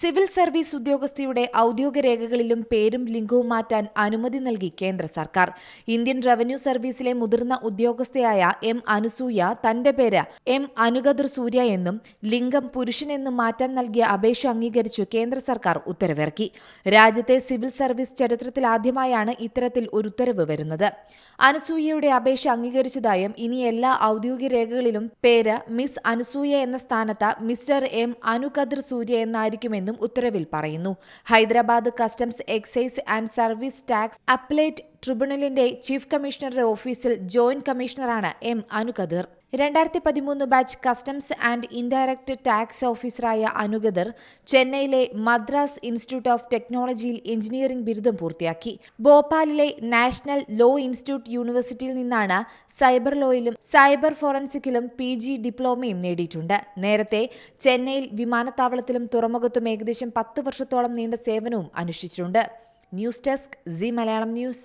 Civil service ഉദ്യോഗസ്ഥയുടെ ഔദ്യോഗിക രേഖകളിലും പേരും ലിംഗവും മാറ്റാൻ അനുമതി നൽകി കേന്ദ്ര സർക്കാർ. ഇന്ത്യൻ റവന്യൂ സർവീസിലെ മുതിർന്ന ഉദ്യോഗസ്ഥയായ എം അനുസൂയ തന്റെ പേര് എം അനുഗദർ സൂര്യ എന്നും ലിംഗം പുരുഷനെന്നും മാറ്റാൻ നൽകിയ അപേക്ഷ അംഗീകരിച്ചു കേന്ദ്ര സർക്കാർ ഉത്തരവിറക്കി. രാജ്യത്തെ സിവിൽ സർവീസ് ചരിത്രത്തിൽ ആദ്യമായാണ് ഇത്തരത്തിൽ ഒരു ഉത്തരവ് വരുന്നത്. അനുസൂയയുടെ അപേക്ഷ അംഗീകരിച്ചതായും ഇനി എല്ലാ ഔദ്യോഗിക രേഖകളിലും പേര് മിസ് അനുസൂയ എന്ന സ്ഥാനത്ത് മിസ്റ്റർ എം അനുകദർ സൂര്യ എന്നായിരിക്കുമെന്നും ഉത്തരവിൽ പറയുന്നു. Hyderabad customs excise and service tax appellate ട്രിബ്യൂണലിന്റെ chief കമ്മീഷണറുടെ ഓഫീസിൽ ജോയിന്റ് കമ്മീഷണറാണ് എം അനുകദർ രണ്ടായിരത്തി പതിമൂന്ന് batch customs and indirect tax ഓഫീസറായ അനുഗദർ ചെന്നൈയിലെ മദ്രാസ് ഇൻസ്റ്റിറ്റ്യൂട്ട് ഓഫ് ടെക്നോളജിയിൽ എഞ്ചിനീയറിംഗ് ബിരുദം പൂർത്തിയാക്കി. ഭോപ്പാലിലെ നാഷണൽ ലോ ഇൻസ്റ്റിറ്റ്യൂട്ട് യൂണിവേഴ്സിറ്റിയിൽ നിന്നാണ് സൈബർ ലോയിലും സൈബർ ഫോറൻസിക്കിലും പി ജി ഡിപ്ലോമയും നേടിയിട്ടുണ്ട്. നേരത്തെ ചെന്നൈയിൽ വിമാനത്താവളത്തിലും തുറമുഖത്തും ഏകദേശം പത്ത് വർഷത്തോളം നീണ്ട സേവനവും അനുഷ്ഠിച്ചിട്ടുണ്ട്. News desk Zee Malayalam news.